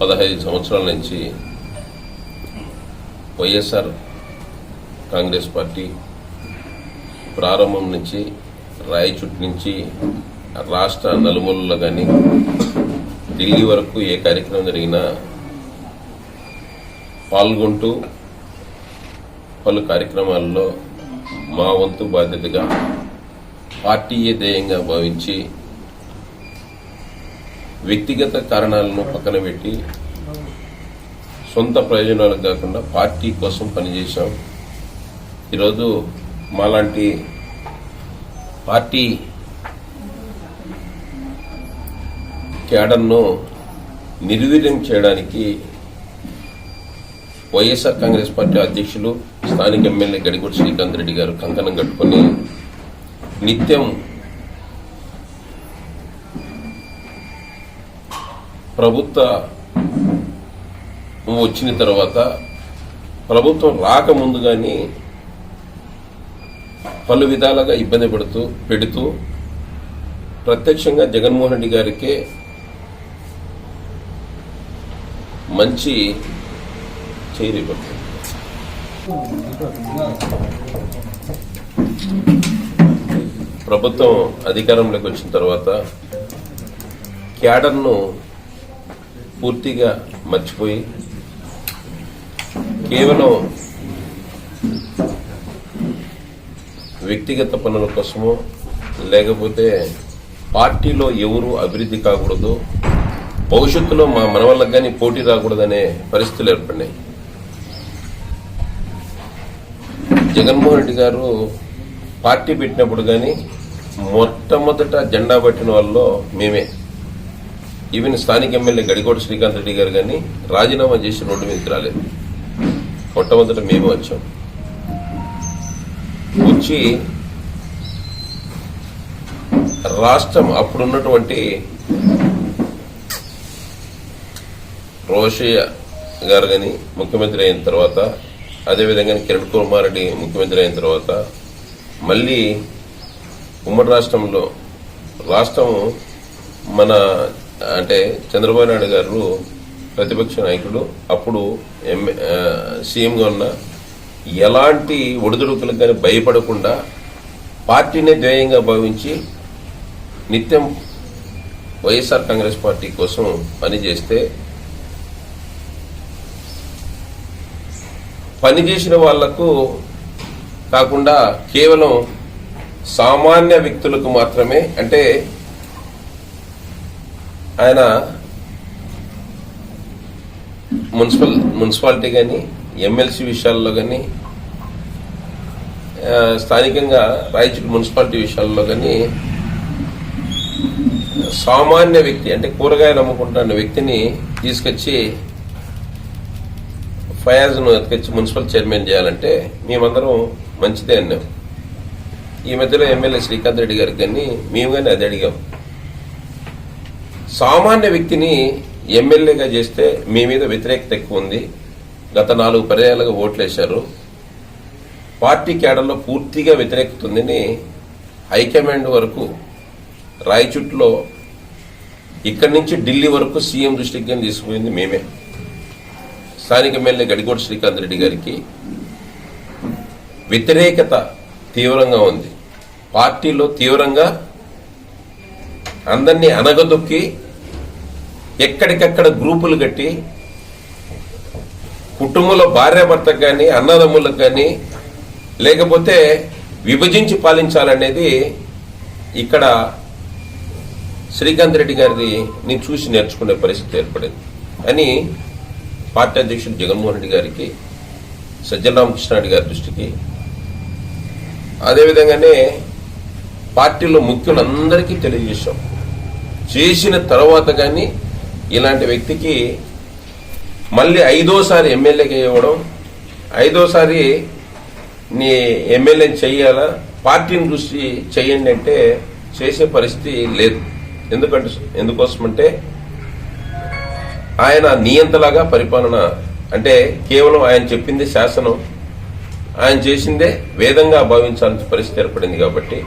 పదహైదు సంవత్సరాల నుంచి వైఎస్ఆర్ కాంగ్రెస్ పార్టీ ప్రారంభం నుంచి రాయచుట్ నుంచి రాష్ట్ర నలుమూలలో కానీ ఢిల్లీ వరకు ఏ కార్యక్రమం జరిగినా పాల్గొంటూ పలు కార్యక్రమాల్లో మా వంతు బాధ్యతగా పార్టీయే ధ్యేయంగా భావించి వ్యక్తిగత కారణాలను పక్కన పెట్టి సొంత ప్రయోజనాలకు కాకుండా పార్టీ కోసం పనిచేశాం. ఈరోజు మాలాంటి పార్టీ క్యాడర్ను నిర్వీర్యం చేయడానికి వైఎస్ఆర్ కాంగ్రెస్ పార్టీ అధ్యక్షులు స్థానిక ఎమ్మెల్యే గడిగొడి శ్రీకాంత్ రెడ్డి గారు కంకణం కట్టుకొని నిత్యం ప్రభుత్వ వచ్చిన తర్వాత ప్రభుత్వం రాకముందు కానీ పలు విధాలుగా ఇబ్బంది పెడుతూ పెడుతూ ప్రత్యక్షంగా జగన్మోహన్ రెడ్డి గారికే మంచి చేరిపడుతుంది ప్రభుత్వం అధికారంలోకి వచ్చిన తర్వాత క్యాడర్ను పూర్తిగా మర్చిపోయి కేవలం వ్యక్తిగత పనుల కోసమో లేకపోతే పార్టీలో ఎవరు అభివృద్ధి కాకూడదు భవిష్యత్తులో మా మన వాళ్ళకి కానీ పోటీ రాకూడదనే పరిస్థితులు ఏర్పడినాయి. జగన్మోహన్ రెడ్డి గారు పార్టీ పెట్టినప్పుడు కానీ మొట్టమొదట జెండా పట్టిన వాళ్ళలో మేమే. ఈవెన్ స్థానిక ఎమ్మెల్యే గడికోట శ్రీకాంత్ రెడ్డి గారు కానీ రాజీనామా చేసి రోడ్డు మీదకి రాలేదు. మొట్టమొదట మేము వచ్చాం. వచ్చి రాష్ట్రం అప్పుడున్నటువంటి రోషయ్య గారు కానీ ముఖ్యమంత్రి అయిన తర్వాత అదేవిధంగా కిరణ్ కుమార్ రెడ్డి ముఖ్యమంత్రి అయిన తర్వాత మళ్ళీ ఉమ్మడి రాష్ట్రంలో రాష్ట్రం మన అంటే చంద్రబాబు నాయుడు గారు ప్రతిపక్ష నాయకుడు అప్పుడు ఎంఏ సీఎంగా ఉన్న ఎలాంటి ఒడిదుడుకులకు కానీ భయపడకుండా పార్టీనే ధ్యేయంగా భావించి నిత్యం వైఎస్ఆర్ కాంగ్రెస్ పార్టీ కోసం పనిచేస్తే పనిచేసిన వాళ్ళకు కాకుండా కేవలం సామాన్య వ్యక్తులకు మాత్రమే అంటే ఆయన మున్సిపల్ మున్సిపాలిటీ కానీ ఎమ్మెల్సీ విషయాల్లో కానీ స్థానికంగా రాయచూరు మున్సిపాలిటీ విషయాల్లో కానీ సామాన్య వ్యక్తి అంటే కూరగాయలు అమ్ముకుంటున్న వ్యక్తిని తీసుకొచ్చి ఫయాజ్ను ఎత్తుకొచ్చి మున్సిపల్ చైర్మన్ చేయాలంటే మేమందరం మంచిదే అన్నాం. ఈ మధ్యలో ఎమ్మెల్యే శ్రీకాంత్ రెడ్డి గారికి కానీ మేము కానీ అది అడిగాం. సామాన్య వ్యక్తిని ఎమ్మెల్యేగా చేస్తే మీ మీద వ్యతిరేకత ఎక్కువ ఉంది గత నాలుగు పర్యాలుగా ఓట్లేశారు. పార్టీ కేడర్లో పూర్తిగా వ్యతిరేకత ఉందని హైకమాండ్ వరకు రాయచుట్లో ఇక్కడి నుంచి ఢిల్లీ వరకు సీఎం దృష్టికి కానీ తీసుకుపోయింది మేమే. స్థానిక ఎమ్మెల్యే గడికోటి శ్రీకాంత్ రెడ్డి గారికి వ్యతిరేకత తీవ్రంగా ఉంది. పార్టీలో తీవ్రంగా అందరినీ అనగదొక్కి ఎక్కడికక్కడ గ్రూపులు కట్టి కుటుంబంలో భార్యాభర్తకు కానీ అన్నదమ్ములకు కానీ లేకపోతే విభజించి పాలించాలనేది ఇక్కడ శ్రీకాంత్ రెడ్డి గారిని నేను చూసి నేర్చుకునే పరిస్థితి ఏర్పడింది. అని పార్టీ అధ్యక్షుడు జగన్మోహన్ రెడ్డి గారికి సజ్జల రామకృష్ణారెడ్డి గారి దృష్టికి అదేవిధంగానే పార్టీలో ముఖ్యులందరికీ తెలియజేశాం. చేసిన తర్వాత కానీ ఇలాంటి వ్యక్తికి మళ్ళీ ఐదోసారి ఎమ్మెల్యేకి ఇవ్వడం ఐదోసారి నీ ఎమ్మెల్యేని చెయ్యాలా పార్టీని చూసి చేయండి అంటే చేసే పరిస్థితి లేదు. ఎందుకంటే ఎందుకోసమంటే ఆయన నియంతలాగా పరిపాలన అంటే కేవలం ఆయన చెప్పింది శాసనం ఆయన చేసిందే వేదంగా భావించాల్సిన పరిస్థితి ఏర్పడింది కాబట్టి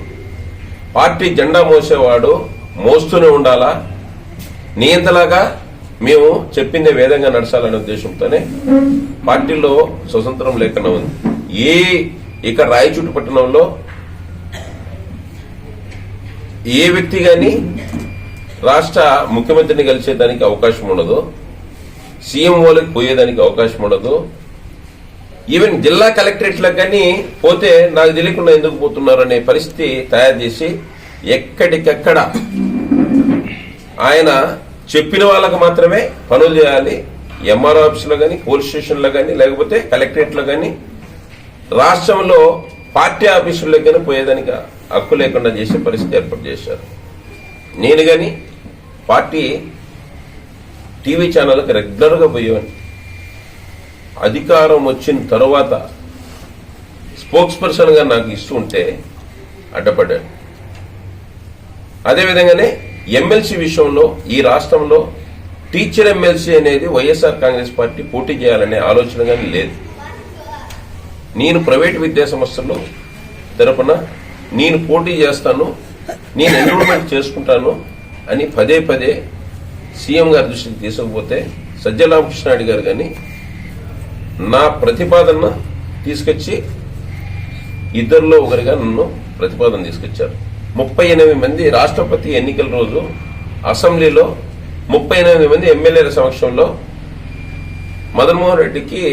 పార్టీ జెండా మోసేవాడు మోస్తూనే ఉండాలా? నియంతలాగా మేము చెప్పిందే వేదంగా నడచాలనే ఉద్దేశంతోనే పార్టీలో స్వతంత్రం లేకుండా ఉంది. ఏ ఇక రాయచూటి పట్టణంలో ఏ వ్యక్తి గాని రాష్ట్ర ముఖ్యమంత్రిని కలిసేదానికి అవకాశం ఉండదు. సీఎం వాళ్ళకి పోయేదానికి అవకాశం ఉండదు. ఈవెన్ జిల్లా కలెక్టరేట్లకు కానీ పోతే నాకు తెలియకుండా ఎందుకు పోతున్నారు అనే పరిస్థితి తయారు చేసి ఎక్కడికెక్కడ ఆయన చెప్పిన వాళ్ళకు మాత్రమే పనులు చేయాలి. ఎంఆర్ ఆఫీసులో కానీ పోలీస్ స్టేషన్లో కానీ లేకపోతే కలెక్టరేట్లో కానీ రాష్ట్రంలో పార్టీ ఆఫీసుల్లో కానీ పోయేదానికి హక్కు లేకుండా చేసే పరిస్థితి ఏర్పాటు చేశారు. నేను కానీ పార్టీ టీవీ ఛానళ్ళకి రెగ్యులర్గా పోయేవాడిని. అధికారం వచ్చిన తర్వాత స్పోక్స్ పర్సన్గా నాకు ఇస్తూ ఉంటే అడ్డపడ్డాడు. అదేవిధంగానే ఎమ్మెల్సీ విషయంలో ఈ రాష్ట్రంలో టీచర్ ఎమ్మెల్సీ అనేది వైఎస్ఆర్ కాంగ్రెస్ పార్టీ పోటీ చేయాలనే ఆలోచన కానీ లేదు. నేను ప్రైవేట్ విద్యా సంస్థల్లో తరపున నేను పోటీ చేస్తాను నేను ఎన్రోల్మెంట్ చేసుకుంటాను అని పదే పదే సీఎం గారి దృష్టికి తీసుకుపోతే సజ్జలామకృష్ణారెడ్డి గారు కానీ నా ప్రతిపాదన తీసుకొచ్చి ఇద్దరిలో ఒకరిగా నన్ను ప్రతిపాదన తీసుకొచ్చారు. ముప్పై ఎనిమిది మంది రాష్ట్రపతి ఎన్నికల రోజు అసెంబ్లీలో ముప్పై ఎనిమిది మంది ఎమ్మెల్యేల సమక్షంలో మదన్మోహన్ రెడ్డికి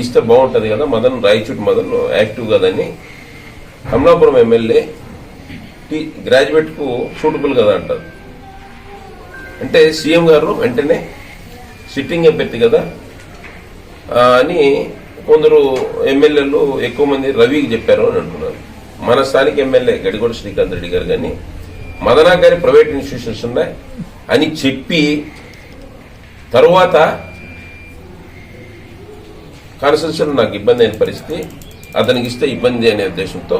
ఇస్తే బాగుంటుంది కదా మదన్ రాయచూటి మదన్ యాక్టివ్ కదని. కమలాపురం ఎమ్మెల్యే గ్రాడ్యుయేట్కు సూటబుల్ కదా అంటారు. అంటే సీఎం గారు వెంటనే సిట్టింగ్ అభ్యర్థి కదా అని కొందరు ఎమ్మెల్యేలు ఎక్కువ మంది రవికి చెప్పారు అని అంటున్నారు. మన స్థానిక ఎమ్మెల్యే గడిగొడ శ్రీకాంత్ రెడ్డి గారు కానీ మదనా గారి ప్రైవేట్ ఇన్స్టిట్యూషన్స్ ఉన్నాయి అని చెప్పి తరువాత కాన్స్టిట్యూషన్ నాకు ఇబ్బంది అయిన పరిస్థితి అతనికి ఇస్తే ఇబ్బంది అనే ఉద్దేశంతో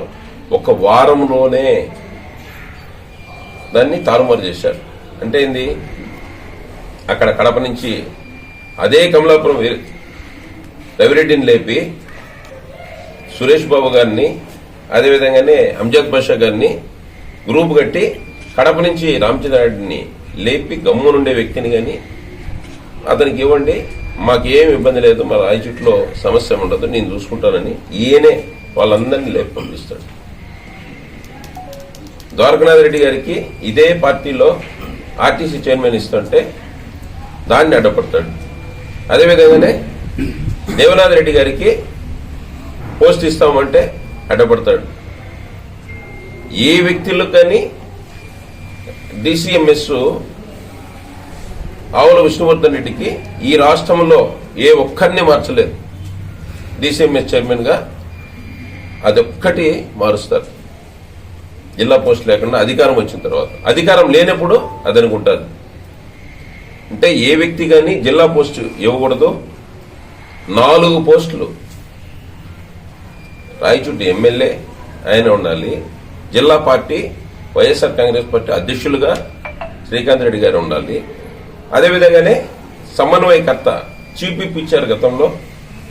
ఒక వారంలోనే దాన్ని తారుమారు చేశారు. అంటే ఏంది? అక్కడ కడప నుంచి అదే కమలాపురం రవిరెడ్డిని లేపి సురేష్ బాబు గారిని అదేవిధంగానే అంజద్ బాషా గారిని గ్రూప్ కట్టి కడప నుంచి రామచంద్రారెడ్డిని లేపి గమ్మునుండే వ్యక్తిని కానీ అతనికి ఇవ్వండి. మాకు ఏం ఇబ్బంది లేదు. మా రాయచుట్లో సమస్య ఉండదు. నేను చూసుకుంటానని ఈయనే వాళ్ళందరినీ లేపి పంపిస్తాడు. ద్వారకనాథ్ రెడ్డి గారికి ఇదే పార్టీలో ఆర్టీసీ చైర్మన్ ఇస్తుంటే దాన్ని అడ్డపడతాడు. అదేవిధంగానే దేవనాథ్ రెడ్డి గారికి పోస్ట్ ఇస్తామంటే అడ్డపడతాడు. ఏ వ్యక్తులు కానీ డిసిఎంఎస్ ఆవుల విష్ణువర్ధన్ రెడ్డికి ఈ రాష్ట్రంలో ఏ ఒక్కరిని మార్చలేదు. డిసిఎంఎస్ చైర్మన్గా అదొక్కటి మారుస్తారు. జిల్లా పోస్ట్ లేకుండా అధికారం వచ్చిన తర్వాత. అధికారం లేనప్పుడు అది అనుకుంటారు అంటే ఏ వ్యక్తి కానీ జిల్లా పోస్ట్ ఇవ్వకూడదు. నాలుగు పోస్టులు రాయచుట్టు ఎమ్మెల్యే ఆయన ఉండాలి. జిల్లా పార్టీ వైఎస్ఆర్ కాంగ్రెస్ పార్టీ అధ్యక్షులుగా శ్రీకాంత్ రెడ్డి గారు ఉండాలి. అదేవిధంగానే సమన్వయకర్త చీఫ్ విప్ ఇచ్చారు గతంలో.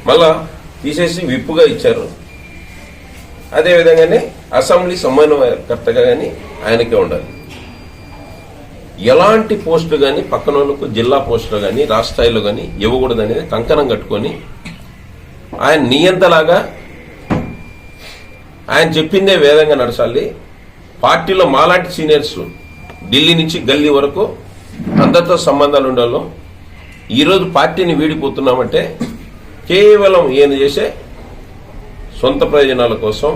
మళ్ళా తీసేసి విప్పుగా ఇచ్చారు. అదేవిధంగానే అసెంబ్లీ సమన్వయకర్తగా కానీ ఆయనకే ఉండాలి. ఎలాంటి పోస్టులు కానీ పక్కన వాళ్ళకు జిల్లా పోస్టులు కానీ రాష్ట్రస్థాయిలో కానీ ఇవ్వకూడదు అనేది కంకణం కట్టుకొని ఆయన నియంతలాగా ఆయన చెప్పిందే వేదంగా నడచాలి. పార్టీలో మాలాంటి సీనియర్స్ ఢిల్లీ నుంచి గల్లీ వరకు అందరితో సంబంధాలు ఉండాలో ఈరోజు పార్టీని వీడిపోతున్నామంటే కేవలం ఈయన చేసే సొంత ప్రయోజనాల కోసం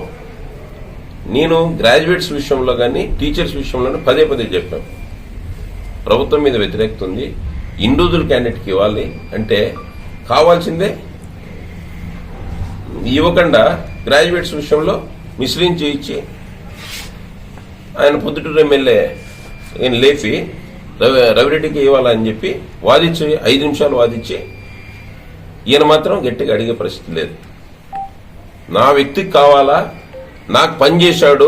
నేను గ్రాడ్యుయేట్స్ విషయంలో కానీ టీచర్స్ విషయంలో పదే పదే చెప్పాను ప్రభుత్వం మీద వ్యతిరేకత ఉంది. ఇండివిజువల్ క్యాండిడేట్కి ఇవ్వాలి అంటే కావాల్సిందే. ఇవ్వకుండా గ్రాడ్యుయేట్స్ విషయంలో మిశ్రించి ఇచ్చి ఆయన పొద్దుటూరు ఎమ్మెల్యే ఈయన లేపి రవి రవిరెడ్డికి ఇవ్వాలని చెప్పి వాదించి ఐదు నిమిషాలు వాదించి ఈయన మాత్రం గట్టిగా అడిగే పరిస్థితి లేదు. నా వ్యక్తికి కావాలా? నాకు పని చేశాడు.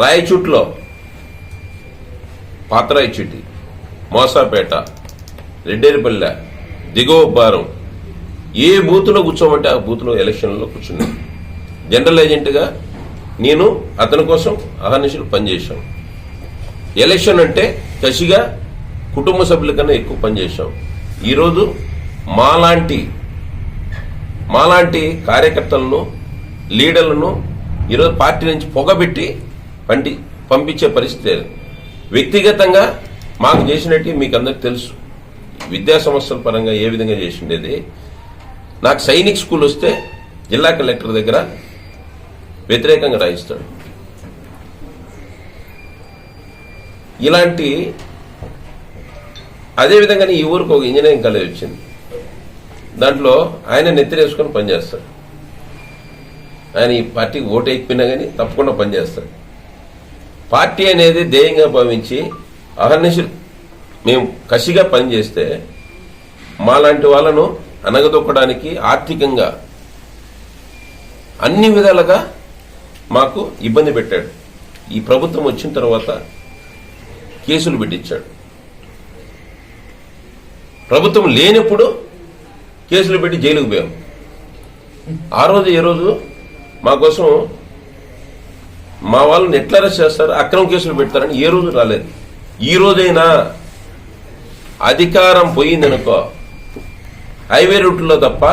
రాయచూట్లో మోసాపేట రెడ్డేరిపల్లె దిగువ భారం ఏ బూతులో కూర్చోమంటే ఆ బూతులో ఎలక్షన్లో కూర్చున్నా. జనరల్ ఏజెంట్గా నేను అతని కోసం అహర్నిశలు పనిచేశాం ఎలక్షన్ అంటే కసిగా కుటుంబ సభ్యుల కన్నా ఎక్కువ పనిచేశాం. ఈరోజు మాలాంటి మాలాంటి కార్యకర్తలను లీడర్లను ఈరోజు పార్టీ నుంచి పొగబెట్టి పండి పంపించే పరిస్థితి లేదు. వ్యక్తిగతంగా మాకు చేసినట్టు మీకు అందరికి తెలుసు. విద్యా సంస్థల పరంగా ఏ విధంగా చేసిండేది. నాకు సైనిక్ స్కూల్ వస్తే జిల్లా కలెక్టర్ దగ్గర వ్యతిరేకంగా రాయిస్తాడు. ఇలాంటి అదేవిధంగా ఈ ఊరికి ఒక ఇంజనీరింగ్ కాలేజ్ వచ్చింది. దాంట్లో ఆయన నెత్తిరేసుకొని పనిచేస్తాడు. ఆయన ఈ పార్టీకి ఓటు అయిపోయినా కానీ తప్పకుండా పనిచేస్తాడు. పార్టీ అనేది ధ్యేయంగా భావించి అహర్నిశలు మేము కసిగా పనిచేస్తే మాలాంటి వాళ్ళను అనగదొక్కడానికి ఆర్థికంగా అన్ని విధాలుగా మాకు ఇబ్బంది పెట్టాడు. ఈ ప్రభుత్వం వచ్చిన తర్వాత కేసులు పెట్టించాడు. ప్రభుత్వం లేనప్పుడు కేసులు పెట్టి జైలుకు పోయాం. ఆ రోజు ఏ రోజు మా కోసం మా వాళ్ళని ఎట్లా అరెస్ట్ చేస్తారు? అక్రమ కేసులు పెడతారని ఏ రోజు రాలేదు. ఈ రోజైనా అధికారం పోయిందనుకో హైవే రూట్లో తప్ప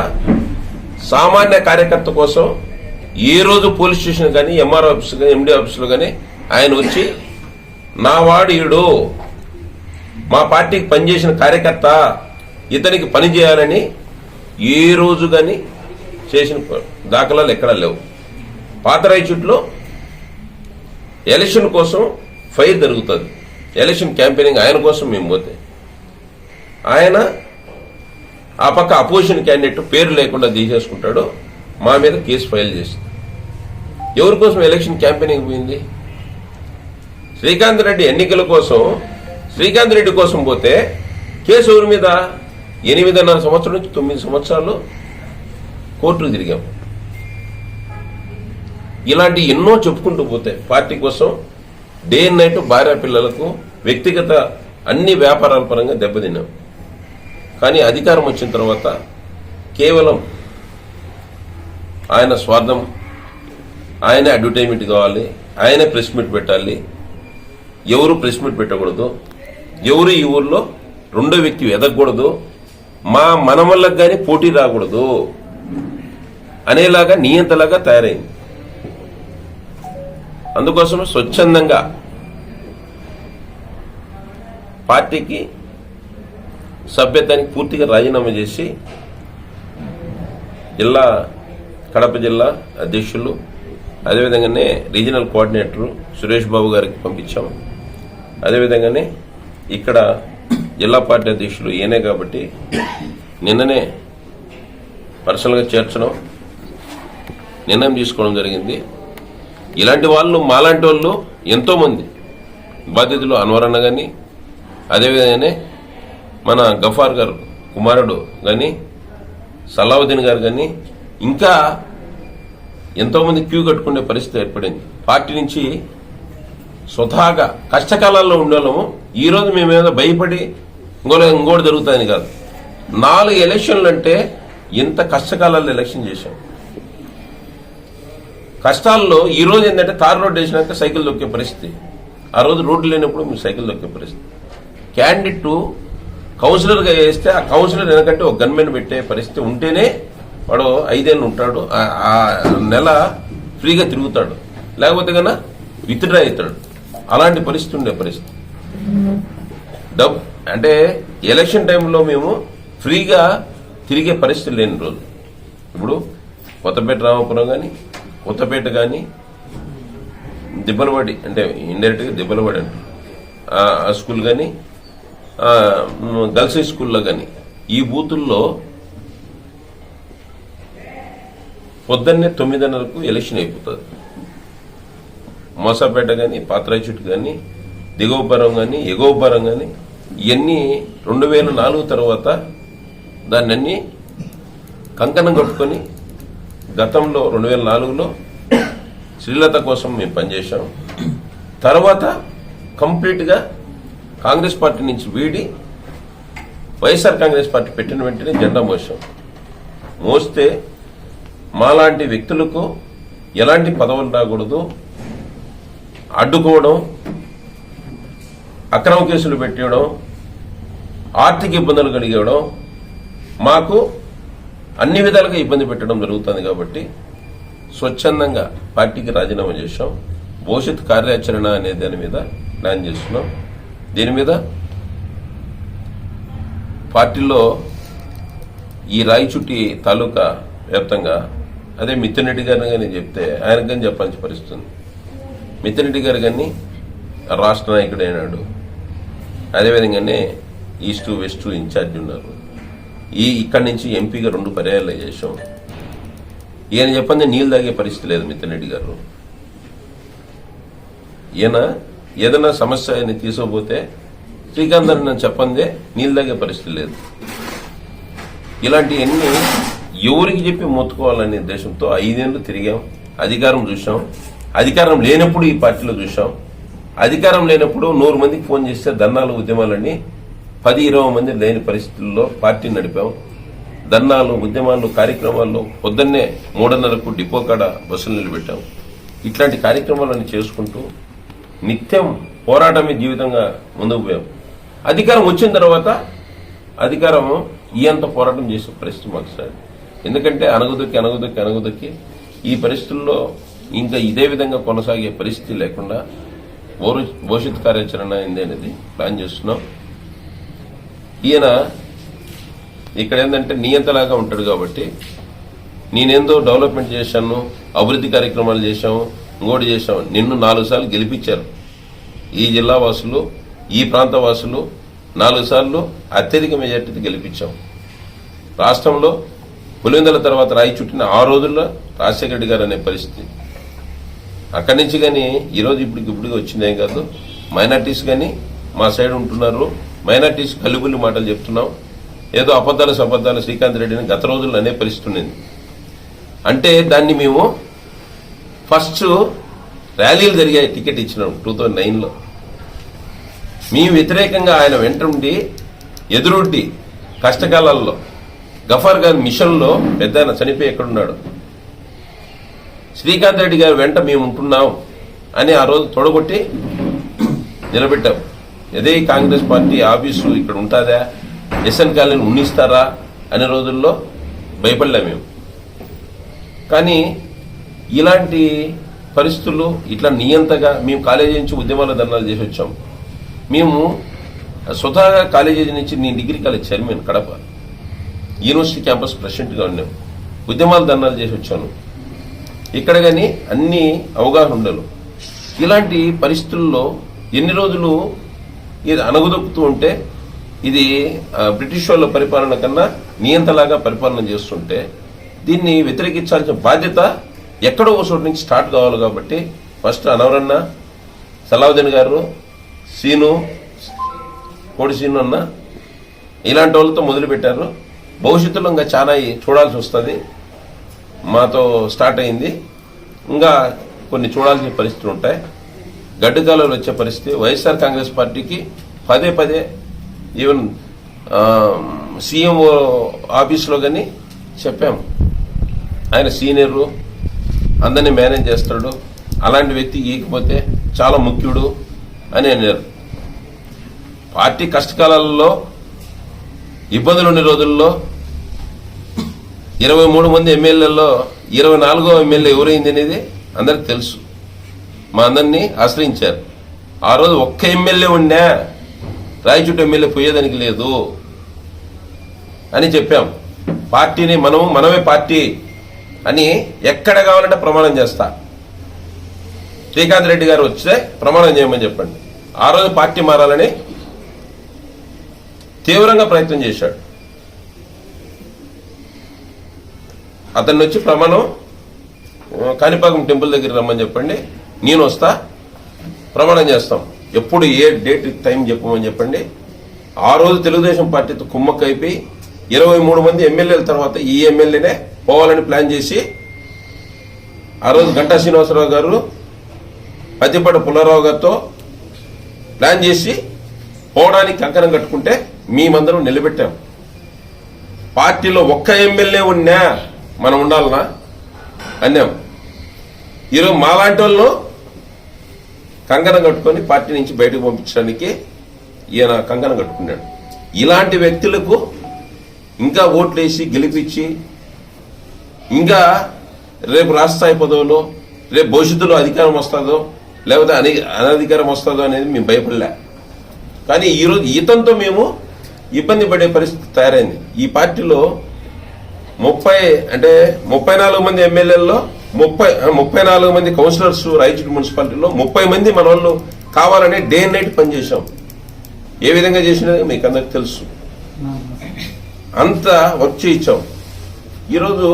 సామాన్య కార్యకర్త కోసం ఏ రోజు పోలీస్ స్టేషన్ కానీ ఎంఆర్ ఆఫీస్ కానీ ఎండి ఆఫీసులో కానీ ఆయన వచ్చి నా వాడు మా పార్టీకి పనిచేసిన కార్యకర్త ఇతనికి పని చేయాలని ఏ రోజు కానీ చేసిన దాఖలాలు ఎక్కడా లేవు. పాతరాయి చుట్లో ఎలక్షన్ కోసం ఫైర్ జరుగుతుంది. ఎలక్షన్ క్యాంపెయినింగ్ ఆయన కోసం మేము పోతే. ఆయన ఆ పక్క అపోజిషన్ క్యాండిడేట్ పేరు లేకుండా తీసేసుకుంటాడు. మా మీద కేసు ఫైల్ చేసి ఎవరి కోసం ఎలక్షన్ క్యాంపెయినింగ్ పోయింది? శ్రీకాంత్ రెడ్డి ఎన్నికల కోసం శ్రీకాంత్ రెడ్డి కోసం పోతే కేసు ఎవరి మీద? ఎనిమిదిన్నర సంవత్సరం నుంచి తొమ్మిది సంవత్సరాలు కోర్టులు తిరిగాం. ఇలాంటి ఎన్నో చెప్పుకుంటూ పోతే పార్టీ కోసం డే అండ్ నైట్ భార్య పిల్లలకు వ్యక్తిగత అన్ని వ్యాపారాల పరంగా దెబ్బతిన్నాం. కానీ అధికారం వచ్చిన తర్వాత కేవలం ఆయన స్వార్థం ఆయనే అడ్వర్టైజ్మెంట్ కావాలి ఆయనే ప్రెస్ మీట్ పెట్టాలి. ఎవరు ప్రెస్ మీట్ పెట్టకూడదు. ఎవరు ఈ ఊర్లో రెండో వ్యక్తి ఎదగకూడదు. మా మనమల్లకు కానీ పోటీ రాకూడదు. అనేలాగా నియంతలాగా తయారైంది. అందుకోసం స్వచ్ఛందంగా పార్టీకి సభ్యత్వానికి పూర్తిగా రాజీనామా చేసి జిల్లా కడప జిల్లా అధ్యక్షులు అదేవిధంగానే రీజనల్ కోఆర్డినేటర్ సురేష్ బాబు గారికి పంపించాం. అదేవిధంగానే ఇక్కడ జిల్లా పార్టీ అధ్యక్షులు ఈయనే కాబట్టి నిన్ననే పర్సనల్గా చేర్చడం నిర్ణయం తీసుకోవడం జరిగింది. ఇలాంటి వాళ్ళు మాలాంటి వాళ్ళు ఎంతోమంది బాధితులు అన్వరన్న కానీ అదేవిధంగానే మన గఫార్ గారు కుమారుడు కానీ సలావుద్దీన్ గారు కానీ ఇంకా ఎంతోమంది క్యూ కట్టుకునే పరిస్థితి ఏర్పడింది. పార్టీ నుంచి స్వతహాగా కష్టకాలాల్లో ఉండేవాళ్ళము. ఈ రోజు మేము భయపడి ఇంకోటి ఇంకోటి జరుగుతుందని కాదు. నాలుగు ఎలక్షన్లు అంటే ఎంత కష్టకాలాల్లో ఎలక్షన్ చేశాం. కష్టాల్లో ఈ రోజు ఏంటంటే తార్ రోడ్ వేసినాక సైకిల్ దొక్కే పరిస్థితి. ఆ రోజు రోడ్డు లేనప్పుడు మీరు సైకిల్ దొక్కే పరిస్థితి. క్యాండిడేట్ కౌన్సిలర్గా వేస్తే ఆ కౌన్సిలర్ వెనకంటే ఒక గన్మెన్ పెట్టే పరిస్థితి ఉంటేనే వాడు ఐదేళ్ళు ఉంటాడు. ఆ- నెల ఫ్రీగా తిరుగుతాడు. లేకపోతే కన్నా విత్డ్రా అవుతాడు. అలాంటి పరిస్థితి ఉండే పరిస్థితి. డబ్ అంటే ఎలక్షన్ టైంలో మేము ఫ్రీగా తిరిగే పరిస్థితి లేని రోజు. ఇప్పుడు కొత్తపేట రామపురం కానీ కొత్తపేట కానీ దిబ్బలవాడి అంటే ఇండైరెక్ట్గా దిబ్బలవాడి అంటే ఆ ఆ స్కూల్ కానీ గర్ల్స్ హై స్కూల్లో కానీ ఈ బూతుల్లో పొద్దున్నే తొమ్మిదిన్నరకు ఎలక్షన్ అయిపోతుంది. మోసాపేట కానీ పాత్రాయి చుట్టు కానీ దిగువపురం కానీ ఎగువపురం కానీ ఇవన్నీ రెండు వేల నాలుగు తర్వాత దాన్ని అన్ని కంకణం కట్టుకొని గతంలో రెండు వేల నాలుగులో శ్రీలత కోసం మేము పనిచేశాం. తర్వాత కంప్లీట్గా కాంగ్రెస్ పార్టీ నుంచి వీడి వైఎస్ఆర్ కాంగ్రెస్ పార్టీ పెట్టిన వెంటనే జెండా మోసాం. మోస్తే మాలాంటి వ్యక్తులకు ఎలాంటి పదవులు రాకూడదు? అడ్డుకోవడం అక్రమ కేసులు పెట్టడం ఆర్థిక ఇబ్బందులు కలిగడం మాకు అన్ని విధాలుగా ఇబ్బంది పెట్టడం జరుగుతుంది కాబట్టి స్వచ్ఛందంగా పార్టీకి రాజీనామా చేశాం. భవిష్యత్ కార్యాచరణ అనే దాని మీద ప్లాన్ చేస్తున్నాం. దీని మీద పార్టీలో ఈ రాయచుట్టి తాలూకా వ్యాప్తంగా అదే మిథున్ రెడ్డి గారిని కానీ చెప్తే ఆయన కానీ చెప్పాల్సిన పరిస్థితి ఉంది. మిథున్ రెడ్డి గారు కానీ రాష్ట్ర నాయకుడు అయినాడు. అదేవిధంగానే ఈస్ట్ వెస్ట్ ఇన్ఛార్జ్ ఉన్నారు. ఈ ఇక్కడి నుంచి ఎంపీగా రెండు పర్యాయాలు చేశాం. ఈయన చెప్పండి నీళ్ళు తాగే పరిస్థితి లేదు మిథున్ రెడ్డి గారు. ఈయన ఏదైనా సమస్య ఆయన తీసుకోపోతే శ్రీకాంత్ అని నన్ను చెప్పందే నీళ్ళు తాగే పరిస్థితి లేదు. ఇలాంటివన్నీ ఎవరికి చెప్పి మొత్తుకోవాలనే ఉద్దేశంతో ఐదేళ్ళు తిరిగాం. అధికారం చూసాం అధికారం లేనప్పుడు ఈ పార్టీలో చూసాం అధికారం లేనప్పుడు నూరు మందికి ఫోన్ చేస్తే ధర్నాలు ఉద్యమాలన్నీ పది ఇరవై మంది లేని పరిస్థితుల్లో పార్టీ నడిపాం. ధర్నాలు ఉద్యమాలు కార్యక్రమాల్లో పొద్దున్నే మూడున్నరకు డిపో కాడ బస్సులు నిలబెట్టాం. ఇట్లాంటి కార్యక్రమాలన్నీ చేసుకుంటూ నిత్యం పోరాటమే జీవితంగా ముందుకు పోయాం. అధికారం వచ్చిన తర్వాత అధికారం ఈ అంత పోరాటం చేసే పరిస్థితి మాకు సార్ ఎందుకంటే అనగదొక్కి అనగదొక్కి అనగదొక్కి ఈ పరిస్థితుల్లో ఇంకా ఇదే విధంగా కొనసాగే పరిస్థితి లేకుండా భవిష్యత్ కార్యాచరణ ఏంది అనేది ప్లాన్ చేస్తున్నాం. ఈయన ఇక్కడ ఏంటంటే నియంతలాగా ఉంటాడు కాబట్టి నేనేందో డెవలప్మెంట్ చేశాను అభివృద్ధి కార్యక్రమాలు చేశాము ఇంకోటి చేశాము. నిన్ను నాలుగు సార్లు గెలిపించారు. ఈ జిల్లా వాసులు ఈ ప్రాంత వాసులు నాలుగు సార్లు అత్యధిక మెజార్టీతో గెలిపించాం. రాష్ట్రంలో పులివెందుల తర్వాత రాయి చుట్టిన ఆ రోజుల్లో రాజశేఖర రెడ్డి గారు అనే పరిస్థితి. అక్కడి నుంచి కానీ ఈరోజు ఇప్పుడు ఇప్పుడు వచ్చిందేం కాదు. మైనార్టీస్ కానీ మా సైడ్ ఉంటున్నారు. మైనార్టీస్ కలుబుల్లి మాటలు చెప్తున్నాం. ఏదో అబద్ధాలు సబద్ధాలు శ్రీకాంత్ రెడ్డిని గత రోజుల్లో అనే పరిస్థితి అంటే దాన్ని మేము ఫస్ట్ ర్యాలీలు జరిగాయి టికెట్ ఇచ్చినాం టూ థౌజండ్ నైన్లో. మేము వ్యతిరేకంగా ఆయన వెంట ఉండి ఎదురుడ్డి కష్టకాలాల్లో గఫర్ గారి మిషన్లో పెద్ద చనిపోయి ఎక్కడున్నాడు? శ్రీకాంత్ రెడ్డి గారి వెంట మేము ఉంటున్నాం అని ఆ రోజు తొడగొట్టి నిలబెట్టాం. అదే కాంగ్రెస్ పార్టీ ఆఫీసు ఇక్కడ ఉంటుందా? ఎస్ఎన్ కాలనీ ఉన్నిస్తారా? అనే రోజుల్లో భయపడలే మేము. కానీ ఇలాంటి పరిస్థితులు ఇట్లా నియంతగా మేము కాలేజీ నుంచి ఉద్యమాల ధర్నాలు చేసి వచ్చాం. మేము స్వతహాగా కాలేజీ నుంచి నేను degree college chairman Kadapa. University campus ప్రెసిడెంట్గా ఉన్నాం. ఉద్యమాల ధర్నాలు చేసి వచ్చాను. ఇక్కడ కానీ అన్ని అవగాహన ఉండలు. ఇలాంటి పరిస్థితుల్లో ఎన్ని రోజులు ఇది అణగదొక్కుతూ ఉంటే ఇది బ్రిటిష్ వాళ్ళ పరిపాలన కన్నా నియంతలాగా పరిపాలన చేస్తుంటే దీన్ని వ్యతిరేకించాల్సిన బాధ్యత ఎక్కడో ఒక చోటు నుంచి స్టార్ట్ కావాలి కాబట్టి ఫస్ట్ అనవరన్న సలావుద్దీన్ గారు సీను కోడి సీను అన్న ఇలాంటి వాళ్ళతో మొదలుపెట్టారు. భవిష్యత్తులో ఇంకా చాలా చూడాల్సి వస్తుంది. మాతో స్టార్ట్ అయింది. ఇంకా కొన్ని చూడాల్సిన పరిస్థితులు ఉంటాయి. గడ్డకాలలో వచ్చే పరిస్థితి వైఎస్ఆర్ కాంగ్రెస్ పార్టీకి పదే పదే ఈవెన్ సీఎంఓ ఆఫీస్లో కానీ చెప్పాము ఆయన సీనియరు అందరినీ మేనేజ్ చేస్తాడు. అలాంటి వ్యక్తి ఈకపోతే చాలా ముఖ్యుడు అని అన్నారు. పార్టీ కష్టకాలాల్లో ఇబ్బందులు ఉన్న రోజుల్లో ఇరవై మూడు మంది ఎమ్మెల్యేలలో ఇరవై నాలుగో ఎమ్మెల్యే ఎవరైంది అనేది అందరికి తెలుసు. మా అందరినీ ఆశ్రయించారు. ఆ రోజు ఒక్క ఎమ్మెల్యే ఉన్నా రాయచూట ఎమ్మెల్యే పోయేదానికి లేదు అని చెప్పాం. పార్టీని మనము మనమే పార్టీ అని ఎక్కడ కావాలంటే ప్రమాణం చేస్తా. శ్రీకాంత్ రెడ్డి గారు వస్తే ప్రమాణం చేయమని చెప్పండి. ఆ రోజు పార్టీ మారాలని తీవ్రంగా ప్రయత్నం చేశాడు. అతన్ని వచ్చి ప్రమాణం కాణిపాకం టెంపుల్ దగ్గర రమ్మని చెప్పండి. నేను వస్తా ప్రమాణం చేస్తాం. ఎప్పుడు ఏ డేట్ టైం చెప్పమని చెప్పండి. ఆ రోజు తెలుగుదేశం పార్టీతో కుమ్మక్క అయిపోయి ఇరవై మూడు మంది ఎమ్మెల్యేల తర్వాత ఈ ఎమ్మెల్యేనే పోవాలని ప్లాన్ చేసి ఆ రోజు గంటా శ్రీనివాసరావు గారు పత్తిపాటి పుల్లారావు గారితో ప్లాన్ చేసి పోవడానికి కంకణం కట్టుకుంటే మేమందరం నిలబెట్టాం. పార్టీలో ఒక్క ఎమ్మెల్యే ఉన్నా మనం ఉండాలనా? అన్నాం. ఈరోజు మాలాంటి వాళ్ళు కంకణం కట్టుకొని పార్టీ నుంచి బయటకు పంపించడానికి ఈయన కంకణం కట్టుకున్నాడు. ఇలాంటి వ్యక్తులకు ఇంకా ఓట్లేసి గెలిపించి ఇంకా రేపు రాష్ట్రస్థాయి పదవులో రేపు భవిష్యత్తులో అధికారం వస్తుందో లేకపోతే అని అనధికారం వస్తుందో అనేది మేము భయపడలే. కానీ ఈరోజు ఈతంతో మేము ఇబ్బంది పడే పరిస్థితి తయారైంది. ఈ పార్టీలో ముప్పై అంటే ముప్పై నాలుగు మంది ఎమ్మెల్యేల్లో ముప్పై ముప్పై నాలుగు మంది కౌన్సిలర్స్ రాయచూరు మున్సిపాలిటీలో ముప్పై మంది మన వాళ్ళు కావాలని డే అండ్ నైట్ పనిచేసాం ఏ విధంగా చేసినా మీకు అందరికి తెలుసు. అంత వర్క్ చేయించాం. ఈరోజు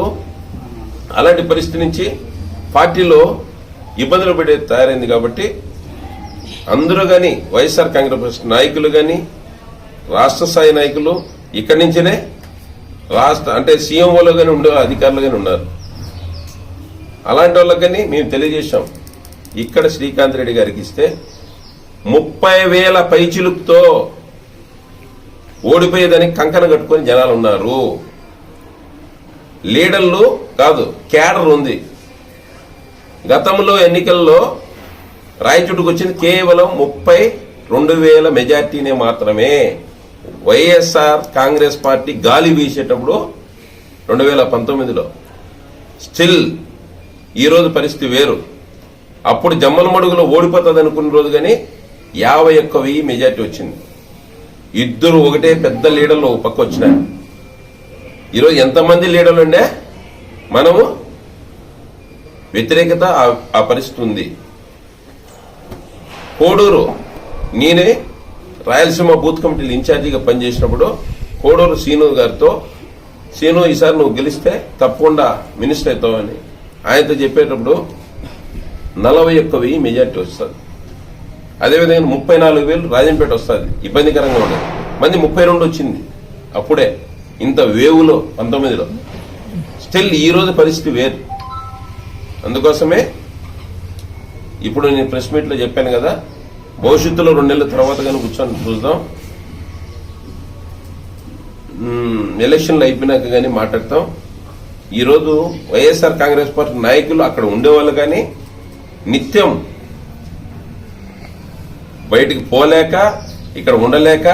అలాంటి పరిస్థితి నుంచి పార్టీలో ఇబ్బందులు పడే తయారైంది కాబట్టి అందరూ కానీ వైఎస్ఆర్ కాంగ్రెస్ నాయకులు కానీ రాష్ట్ర స్థాయి నాయకులు ఇక్కడి నుంచినే రాష్ట్ర అంటే సీఎంఓలో కానీ ఉండే అధికారులు కానీ ఉన్నారు. అలాంటి వాళ్ళకి కానీ మేము తెలియజేశాం. ఇక్కడ శ్రీకాంత్ రెడ్డి గారికి ఇస్తే ముప్పై వేల పైచిలుపుతో ఓడిపోయేదని కంకణ కట్టుకొని జనాలు ఉన్నారు. లీడర్లు కాదు క్యాడర్ ఉంది. గతంలో ఎన్నికల్లో రాయచూటుకు వచ్చింది కేవలం ముప్పై రెండు వేల మెజార్టీనే మాత్రమే. వైఎస్ఆర్ కాంగ్రెస్ పార్టీ గాలి వీసేటప్పుడు రెండు వేల పంతొమ్మిదిలో స్టిల్ ఈరోజు పరిస్థితి వేరు. అప్పుడు జమ్మల మడుగులో ఓడిపోతుంది అనుకున్న రోజు కానీ యాభై ఒక్క వెయ్యి మెజార్టీ వచ్చింది. ఇద్దరు ఒకటే పెద్ద లీడర్లు పక్క వచ్చినారు. ఈరోజు ఎంతమంది లీడర్లు ఉండే? మనము వ్యతిరేకత ఆ- ఆ పరిస్థితి ఉంది. కోడూరు నేనే రాయలసీమ బూత్ కమిటీలు ఇన్ఛార్జిగా పనిచేసినప్పుడు కోడూరు సీను గారితో సీను ఈసారి నువ్వు గెలిస్తే తప్పకుండా మినిస్టర్ అవుతావు అని ఆయనతో చెప్పేటప్పుడు నలభై ఒక్క వెయ్యి మెజార్టీ వస్తుంది. అదేవిధంగా ముప్పై నాలుగు వేలు రాజంపేట వస్తుంది. ఇబ్బందికరంగా ఉండదు. మంది ముప్పై రెండు వచ్చింది. అప్పుడే ఇంత వేవులో పంతొమ్మిదిలో. స్టిల్ ఈ రోజు పరిస్థితి వేరు. అందుకోసమే ఇప్పుడు నేను ప్రెస్ మీట్లో చెప్పాను కదా భవిష్యత్తులో రెండు నెలల తర్వాత కానీ కూర్చొని చూద్దాం. ఎలక్షన్లు అయిపోయినాక కానీ మాట్లాడతాం. ఈరోజు వైఎస్ఆర్ కాంగ్రెస్ పార్టీ నాయకులు అక్కడ ఉండేవాళ్ళు కానీ నిత్యం బయటికి పోలేక ఇక్కడ ఉండలేక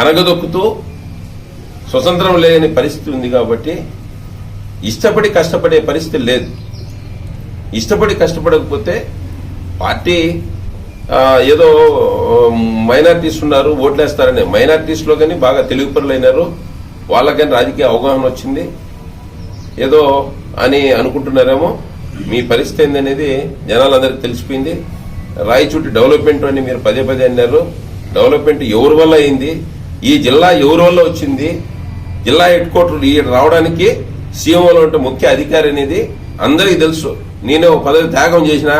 అనగదొక్కుతూ స్వతంత్రం లేని పరిస్థితి ఉంది కాబట్టి ఇష్టపడి కష్టపడే పరిస్థితి లేదు. ఇష్టపడి కష్టపడకపోతే పార్టీ ఏదో మైనార్టీస్ ఉన్నారు ఓట్లేస్తారని. మైనార్టీస్లో కానీ బాగా తెలుగు పనులైనారు వాళ్ళకని రాజకీయ అవగాహన వచ్చింది. ఏదో అని అనుకుంటున్నారేమో. మీ పరిస్థితి ఏందనేది జనాలందరికీ తెలిసిపోయింది. రాయచూటి డెవలప్మెంట్ అని మీరు పదే పదే అన్నారు. డెవలప్మెంట్ ఎవరి వల్ల అయింది? ఈ జిల్లా ఎవరి వల్ల వచ్చింది? జిల్లా హెడ్ క్వార్టర్ ఈ రావడానికి సీఎంఓలో ఉంటే ముఖ్య అధికారి అనేది అందరికీ తెలుసు. నేనే ఒక పదవి త్యాగం చేసిన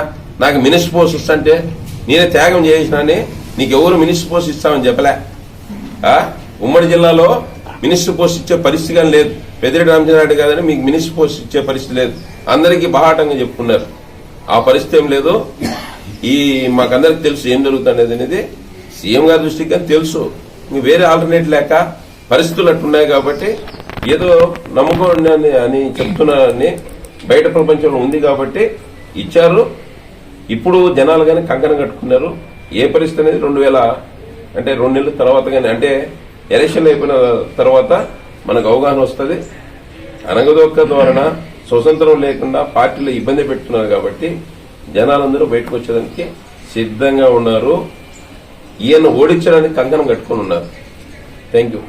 నాకు మినిస్టర్ పోస్ట్ అంటే నేనే త్యాగం చేసిన నీకెవరు నీకు ఎవరు మినిస్టర్ పోస్ట్ ఇస్తామని చెప్పలే. ఉమ్మడి జిల్లాలో మినిస్టర్ పోస్ట్ ఇచ్చే పరిస్థితి కానీ లేదు. పెద్దిరెడ్డి రామచంద్రారెడ్డి కాదని మీకు మినిస్టర్ పోస్ట్ ఇచ్చే పరిస్థితి లేదు. అందరికీ బహాటంగా చెప్పుకున్నారు. ఆ పరిస్థితి ఏం లేదు. ఈ మాకందరికి తెలుసు ఏం జరుగుతుంది అనేది. సీఎం గారి దృష్టికి కానీ తెలుసు. వేరే ఆల్టర్నేట్ లేక పరిస్థితులు అట్టున్నాయి కాబట్టి ఏదో నమ్మకం అని అని చెప్తున్నారని బయట ప్రపంచంలో ఉంది కాబట్టి ఇచ్చారు. ఇప్పుడు జనాలు కానీ కంకణం కట్టుకున్నారు. ఏ పరిస్థితి అనేది రెండు వేల అంటే రెండు నెలల తర్వాత కానీ అంటే ఎలక్షన్లు అయిపోయిన తర్వాత మనకు అవగాహన వస్తుంది. అనగదొక్క ద్వారా స్వతంత్రం లేకుండా పార్టీలు ఇబ్బంది పెట్టున్నారు కాబట్టి జనాలందరూ బయటకు వచ్చేదానికి సిద్ధంగా ఉన్నారు. ఈయన ఓడించడానికి కంకణం కట్టుకొని ఉన్నారు. Thank you